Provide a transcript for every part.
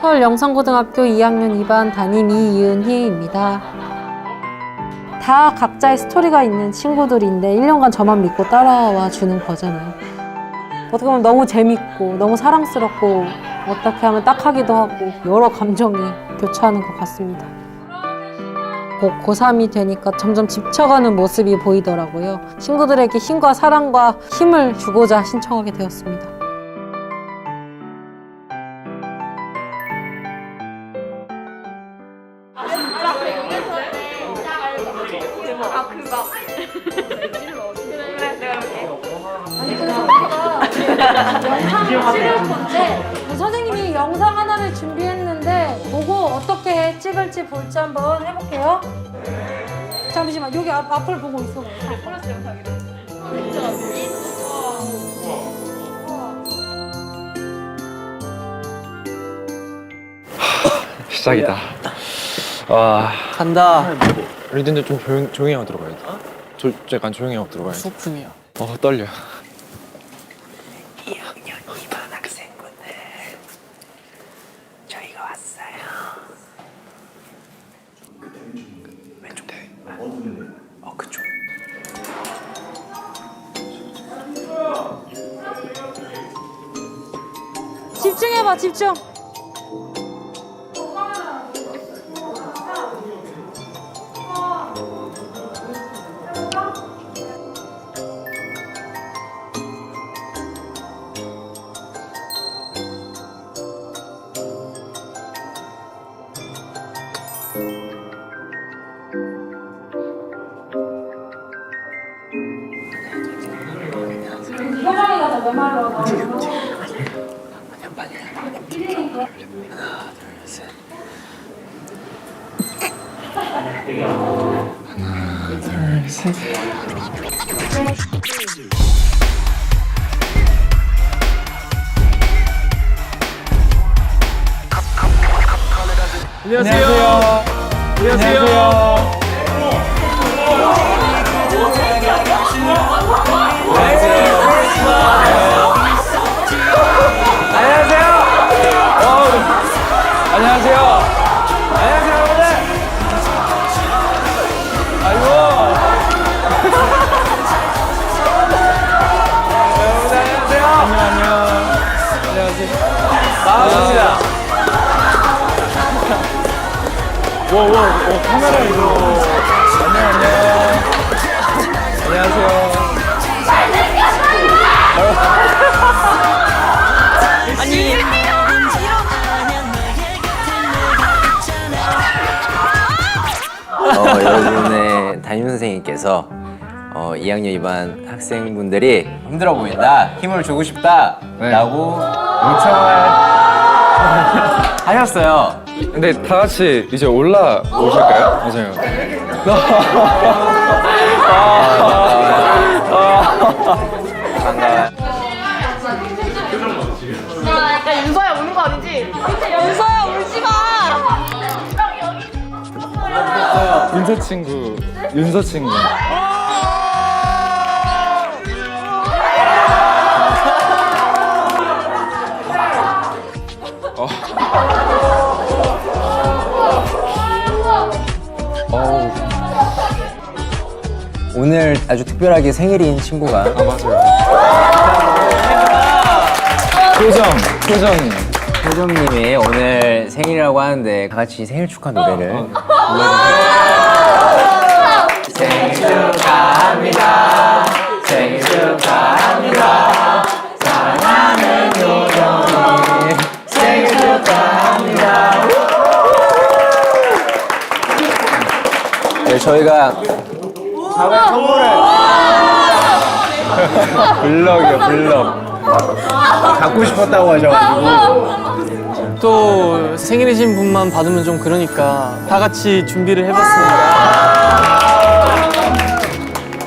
서울 영산고등학교 2학년 2반 담임 이은희입니다. 다 각자의 스토리가 있는 친구들인데 1년간 저만 믿고 따라와 주는 거잖아요. 어떻게 보면 너무 재밌고 너무 사랑스럽고 어떻게 하면 딱하기도 하고 여러 감정이 교차하는 것 같습니다. 고, 고3이 되니까 점점 지쳐가는 모습이 보이더라고요. 친구들에게 힘과 사랑과 힘을 주고자 신청하게 되었습니다. 건데 그 선생님이 영상 하나를 준비했는데 보고 어떻게 찍을지 볼지 한번 해볼게요. 잠시만 여기 앞, 앞을 보고 있어. 시작이다. 와, 간다. 리드는 좀 조용, 조용히 하고 들어가야 돼. 조, 약간 조용히 하고 들어가야 돼. 소품이야. 어, 떨려. 집중해봐 집중. 효정이가 더 메말로 나오 고. 안녕하세요. 안녕하세요. 안녕하세요. 어, 여러분의 담임 선생님께서 어, 2학년 2반 학생분들이 힘들어 보인다 힘을 주고 싶다 네. 라고 요청을 하셨어요 근데 다 같이 이제 올라오실까요? 맞아요. 반가워요 야 윤서야 우는 거 아니지? 연서야 윤서 친구, 윤서 친구. 어. 어우, 오늘 아주 특별하게 생일인 친구가 아 맞아요. 표정, 표정이. 효정님이 오늘 생일이라고 하는데 같이 생일 축하 노래를 생일 저희가 블럭이요, 블럭. 갖고 싶었다고 하셔가지고 또 생일이신 분만 받으면 좀 그러니까 다 같이 준비를 해봤습니다.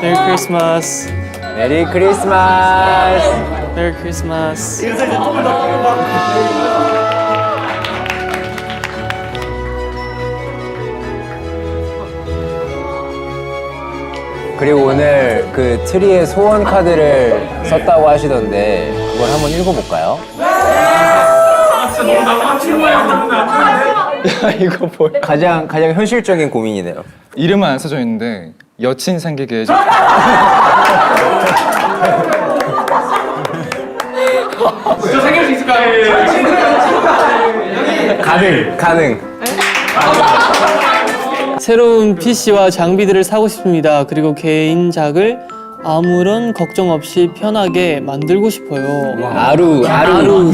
메리 크리스마스. 메리 크리스마스 메리 크리스마스. 그리고 오늘 그 트리에 소원 카드를 썼다고 하시던데 그걸 한번 읽어볼까요? 야 이거 뭐야? 가장 가장 현실적인 고민이네요. 이름은 안 써져 있는데 여친 생기게 해줘. 가능 가능. 새로운 PC와 장비들을 사고 싶습니다. 그리고 개인작을 아무런 걱정 없이 편하게 만들고 싶어요. 아루 아루.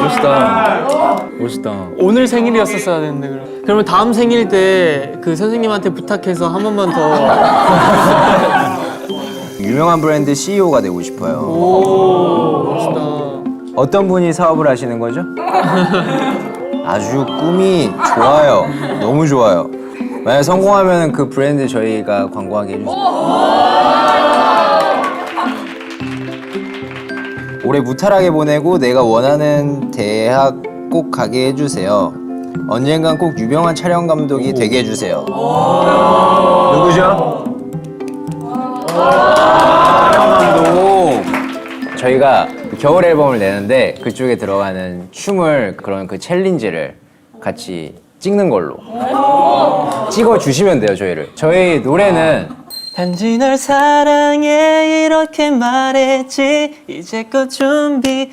멋있다. 멋있다. 오늘 생일이었었어야 되는데 그럼. 그러면 다음 생일 때 그 선생님한테 부탁해서 한 번만 더. 유명한 브랜드 CEO가 되고 싶어요. 오 멋있다. 어떤 분이 사업을 하시는 거죠? 아주 꿈이 좋아요. 너무 좋아요. 만약 성공하면 그 브랜드 저희가 광고하게 해주세요. 올해 무탈하게 보내고 내가 원하는 대학 꼭 가게 해주세요. 언젠간 꼭 유명한 촬영 감독이 되게 해주세요. 누구죠? 저희가 그 겨울 앨범을 내는데 그쪽에 들어가는 춤을 그런 그 챌린지를 같이 찍는 걸로. 찍어 주시면 돼요 저희를. 저희 노래는 단지 널 사랑해 이렇게 말했지. 이제껏 준비했던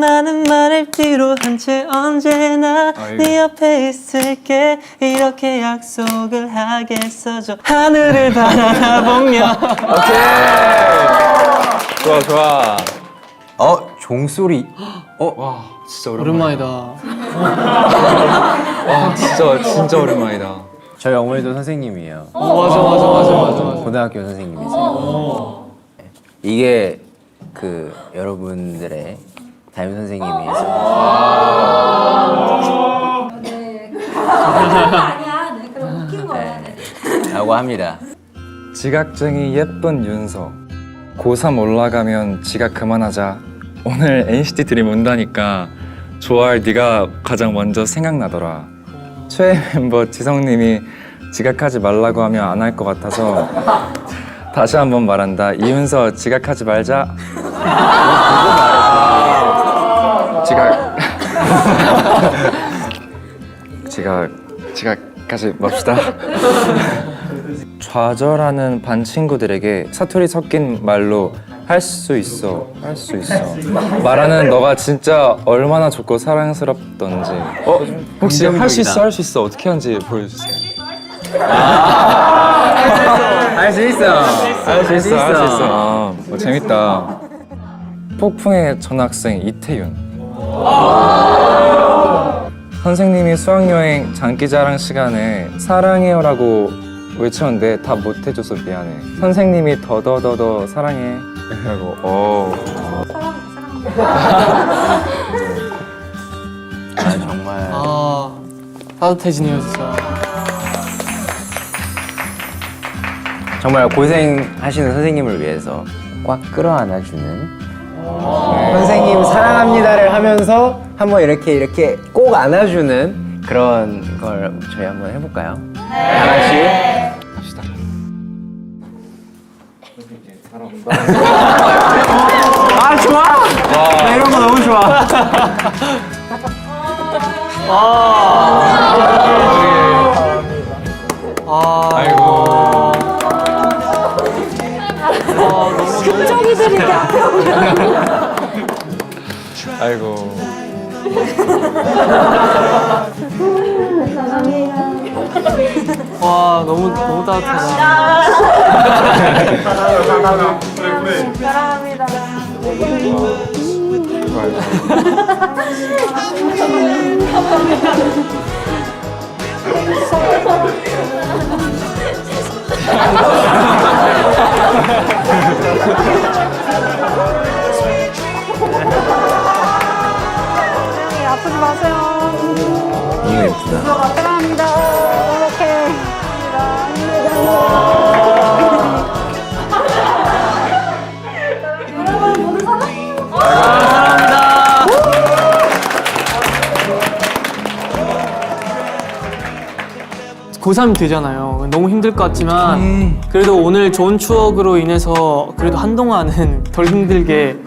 많은 말을 뒤로 한 채 언제나 네 옆에 있을게. 이렇게 약속을 하겠어. 저 하늘을 바라보며. 좋아 좋아. 어 종소리. 어? 진짜 오랜만. 오랜만이다. 와 진짜 진짜 오랜만이다. 저희 어머니도 선생님이에요 어, 맞아 맞아 맞아 맞아 고등학교 선생님이세요 이게 그 여러분들의 담임 선생님이 아니야. 네, 그럼 웃긴 거야. 네. 라고 합니다 지각쟁이 예쁜 윤서. 고3 올라가면 지각 그만하자. 오늘 NCT 드림 온다니까 좋아할 네가 가장 먼저 생각나더라. 최애 멤버 지성님이 지각하지 말라고 하면 안 할 것 같아서 다시 한번 말한다. 이윤서 지각하지 말자. 지각. 지각. 지각하지 맙시다. 좌절하는 반 친구들에게 사투리 섞인 말로 할 수 있어, 할 수 있어. 말하는 너가 진짜 얼마나 좋고 사랑스럽던지. 어, 혹시 할 수 있어, 할 수 있어 어떻게 하는지 보여주세요. 할 수 있어 할 수 있어, 할 수 있어. 아, 뭐 재밌다. 폭풍의 전학생 이태윤. 선생님이 수학여행 장기자랑 시간에 사랑해요라고 외쳤는데 다 못해줘서 미안해. 선생님이 더더더더 사랑해. 라고. 어. 아 정말 아 따뜻해지네요 진짜 정말 고생하시는 선생님을 위해서 꽉 끌어안아주는 선생님 사랑합니다를 하면서 한번 이렇게 이렇게 꼭 안아주는 그런 걸 저희 한번 해볼까요? 다 같이 갑시다. 아 좋아 나 이런 거 너무 좋아 아 아이고. 표정이들이 아이고. 와 너무 너무 따뜻하다 아프지 마세요. 이거 예쁘다 사랑합니다. 이렇게. 고3 되잖아요. 너무 힘들 것 같지만 그래도 오늘 좋은 추억으로 인해서 그래도 한동안은 덜 힘들게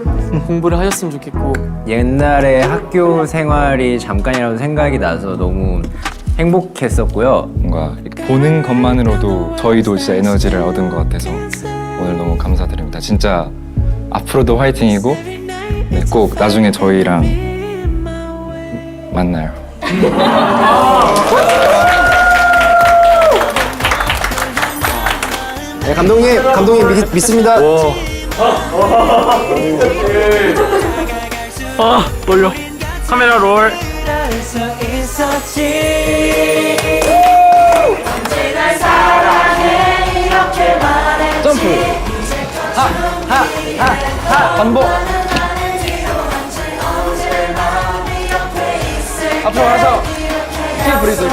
공부를 하셨으면 좋겠고. 옛날에 학교 생활이 잠깐이라도 생각이 나서 너무 행복했었고요. 뭔가 이렇게 보는 것만으로도 저희도 진짜 에너지를 얻은 것 같아서 오늘 너무 감사드립니다. 진짜 앞으로도 화이팅이고 네, 꼭 나중에 저희랑 만나요. 네, 감독님, 감독님 믿, 믿습니다. 하하하하 반복. 앞으로 가서 키 브리스 키.